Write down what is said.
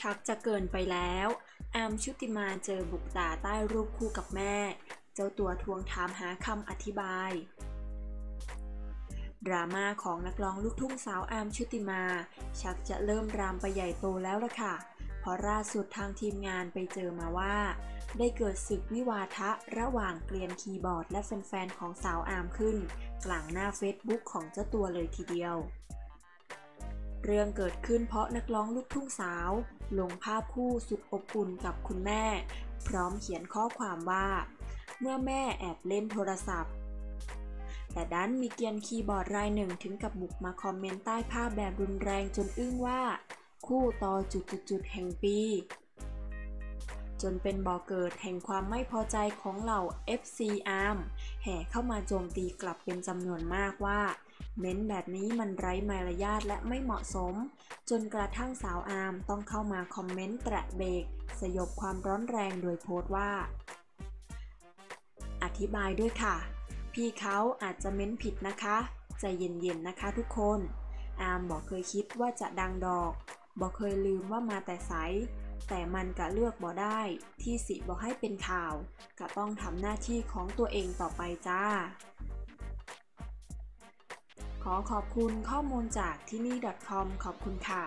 ชักจะเกินไปแล้วอมชุติมาเจอบุกตาใต้รูปคู่กับแม่ เจ้าตัวทวงถามหาคำอธิบาย ดราม่าของนักร้องลูกทุ่งสาวอมชุติมา ชักจะเริ่มรามไปใหญ่โตแล้วล่ะค่ะ เพราะล่าสุดทางทีมงานไปเจอมาว่า ได้เกิดศึกวิวาทะระหว่างเกลียนคีย์บอร์ดและแฟนๆของสาวอามขึ้น กลางหน้าเฟซบุ๊กของเจ้าตัวเลยทีเดียว เรื่องเกิดขึ้นเพราะนักร้องลูกทุ่งสาว ลงภาพคู่สุขอบอุ่นกับคุณแม่ พร้อมเขียนข้อความว่า เมื่อแม่แอบเล่นโทรศัพท์ แต่ดันมีเกียนคีย์บอร์ดรายหนึ่งถึงกับบุกมาคอมเมนต์ใต้ภาพแบบรุนแรงจนอึ้งว่า คู่ต่อจุดๆแห่งปี จนเป็นบ่อเกิดแห่งความไม่พอใจของเหล่า FC ARM แห่เข้ามาโจมตีกลับเป็นจำนวนมากว่า เม้นแบบนี้มันไร้มารยาทและไม่เหมาะสม จนกระทั่งสาวอาร์มต้องเข้ามาคอมเมนต์แตะเบรกสยบความร้อนแรงโดยโพสต์ว่า อธิบายด้วยค่ะ พี่เขาอาจจะเม้นผิดนะคะ ใจเย็นๆนะคะทุกคน อาร์มบอกเคยคิดว่าจะดังดอก บอกเคยลืมว่ามาแต่ไสแต่มันกะเลือกบ่ได้ ที่สิบอกให้เป็นข่าว กะต้องทำหน้าที่ของตัวเองต่อไปจ้า ขอขอบคุณข้อมูลจากที่นี่ .com ขอบคุณค่ะ